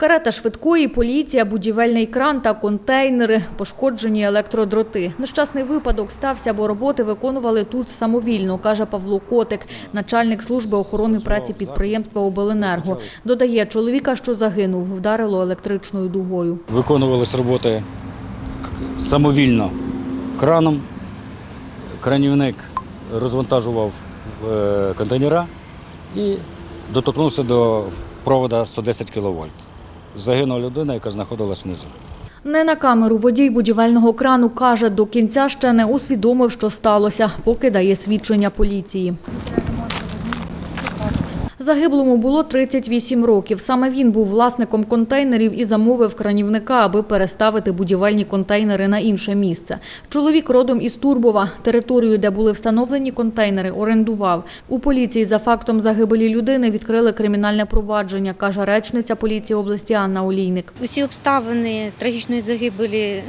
Карета швидкої, поліція, будівельний кран та контейнери, пошкоджені електродроти. Нещасний випадок стався, бо роботи виконували тут самовільно, каже Павло Котик, начальник служби охорони праці підприємства Обленерго. Додає, чоловіка, що загинув, вдарило електричною дугою. Виконувались роботи самовільно краном. Кранівник розвантажував е, контейнера і доторкнувся до провода 110 кВт. Загинула людина, яка знаходилась внизу. Не на камеру водій будівельного крану каже, до кінця ще не усвідомив, що сталося, поки дає свідчення поліції. Загиблому було 38 років. Саме він був власником контейнерів і замовив кранівника, аби переставити будівельні контейнери на інше місце. Чоловік родом із Турбова. Територію, де були встановлені контейнери, орендував. У поліції за фактом загибелі людини відкрили кримінальне провадження, каже речниця поліції області Анна Олійник. Усі обставини трагічної загибелі е,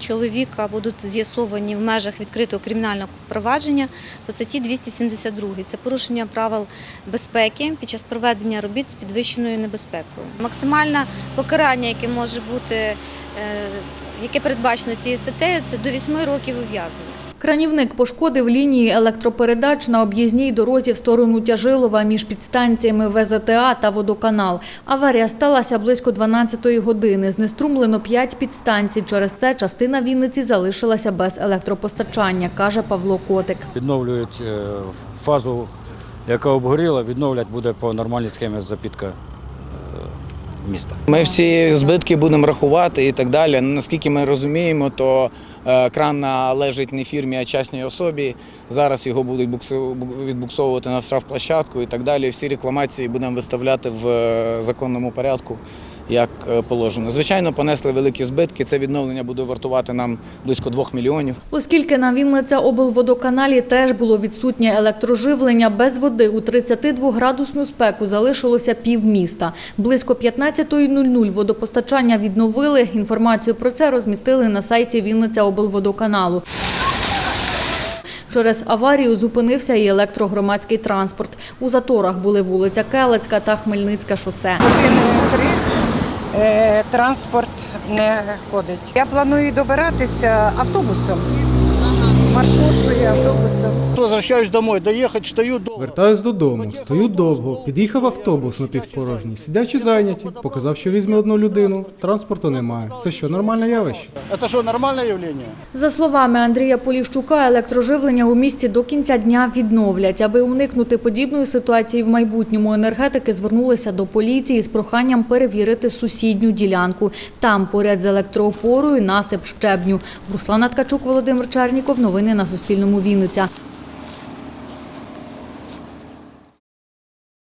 чоловіка будуть з'ясовані в межах відкритого кримінального провадження по статті 272. Це порушення правил безпеки під час проведення робіт з підвищеною небезпекою. Максимальне покарання, яке може бути, е, яке передбачено цією статтею, це до 8 років ув'язнення. Кранівник пошкодив лінії електропередач на об'їзній дорозі в сторону Тяжилова між підстанціями ВЗТА та водоканал. Аварія сталася близько 12-ї години. Знеструмлено 5 підстанцій. Через це частина Вінниці залишилася без електропостачання, каже Павло Котик. Відновлюють е, фазу, яка обгоріла, відновлять буде по нормальній схемі запітка е, міста. Ми всі збитки будемо рахувати і так далі. Ну, Наскільки ми розуміємо, то е, кран належить не фірмі, а частній особі. Зараз його будуть відбуксовувати на штрафплощадку і так далі. Всі рекламації будемо виставляти в е, законному порядку, як е, положено. Звичайно, понесли великі збитки. Це відновлення буде вартувати нам близько 2 мільйонів. Оскільки на Вінниця облводоканалі теж було відсутнє електроживлення, без води у 32-градусну спеку залишилося півміста. Близько 15.00 водопостачання відновили. Інформацію про це розмістили на сайті Вінниця облводоканалу. Через аварію зупинився і електрогромадський транспорт. У заторах були вулиця Келецька та Хмельницьке шосе. Транспорт не ходить. Я планую добиратися автобусом, маршруткою, автобусом. Возвращаюсь домой, доехать, стою дома. Вертаюсь додому, стою довго. Під'їхав автобус напівпорожній. Сидячі зайняті. Показав, що візьме одну людину. Транспорту немає. Це що, нормальне явище? Это что, нормальное явление? За словами Андрія Поліщука, електроживлення у місті до кінця дня відновлять. Аби уникнути подібної ситуації в майбутньому, енергетики звернулися до поліції з проханням перевірити сусідню ділянку. Там, поряд з електроопорою, насип щебню. Руслана Ткачук, Володимир Черніков. На Суспільному. Вінниця.